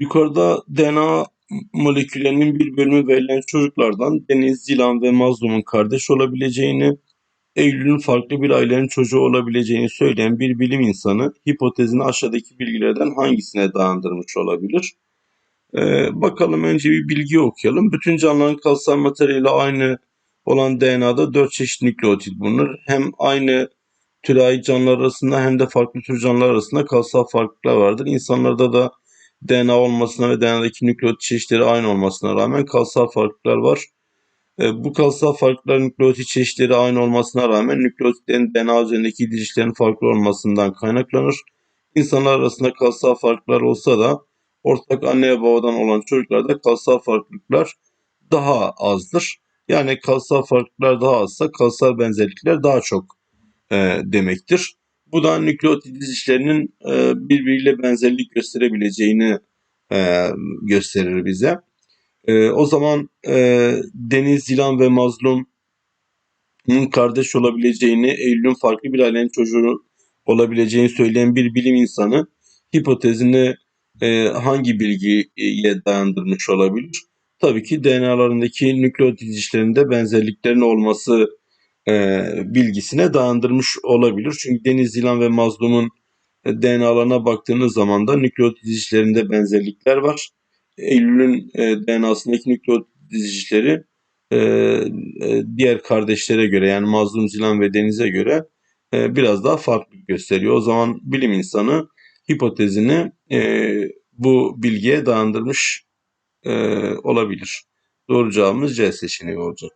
Yukarıda DNA moleküllerinin bir bölümü verilen çocuklardan Deniz, Zilan ve Mazlum'un kardeş olabileceğini, Eylül'ün farklı bir ailenin çocuğu olabileceğini söyleyen bir bilim insanı hipotezini aşağıdaki bilgilerden hangisine dayandırmış olabilir? Ee, bakalım önce bir bilgi okuyalım. Bütün canlıların kalsal materyali aynı olan DNA'da 4 çeşit nükleotit bulunur. Hem aynı türe ait canlılar arasında hem de farklı tür canlılar arasında kalsal farklılıklar vardır. İnsanlarda da DNA olmasına ve DNA'daki nükleotit çeşitleri aynı olmasına rağmen kalsal farklılıklar var. E, bu kalsal farklılıklar nükleotit çeşitleri aynı olmasına rağmen nükleotitlerin DNA üzerindeki dizilişlerin farklı olmasından kaynaklanır. İnsanlar arasında kalsal farklar olsa da ortak anne ve babadan olan çocuklarda kalsal farklılıklar daha azdır. Yani kalsal farklılıklar daha azsa kalsal benzerlikler daha çok e, demektir. Bu da nükleotit dizilişlerinin e, birbiriyle benzerlik gösterebileceğini e, gösterir bize. E, o zaman e, Deniz, Zilan ve Mazlum'un kardeş olabileceğini, Eylül'ün farklı bir ailenin çocuğu olabileceğini söyleyen bir bilim insanı hipotezini e, hangi bilgiye dayandırmış olabilir? Tabii ki DNA'larındaki nükleotit dizilişlerinde benzerliklerin olması e, bilgisine dayandırmış olabilir. Çünkü Deniz, Zilan ve Mazlum'un e, DNA'larına baktığınız zaman da nükleotit dizilişlerinde benzerlikler var. Eylül'ün e, DNA'sındaki nükleotit dizilişleri e, e, diğer kardeşlere göre yani Mazlum, Zilan ve Deniz'e göre e, biraz daha farklı gösteriyor. O zaman bilim insanı hipotezini e, bu bilgiye dayandırmış e, olabilir. Doğru cevabımız C seçeneği olacak.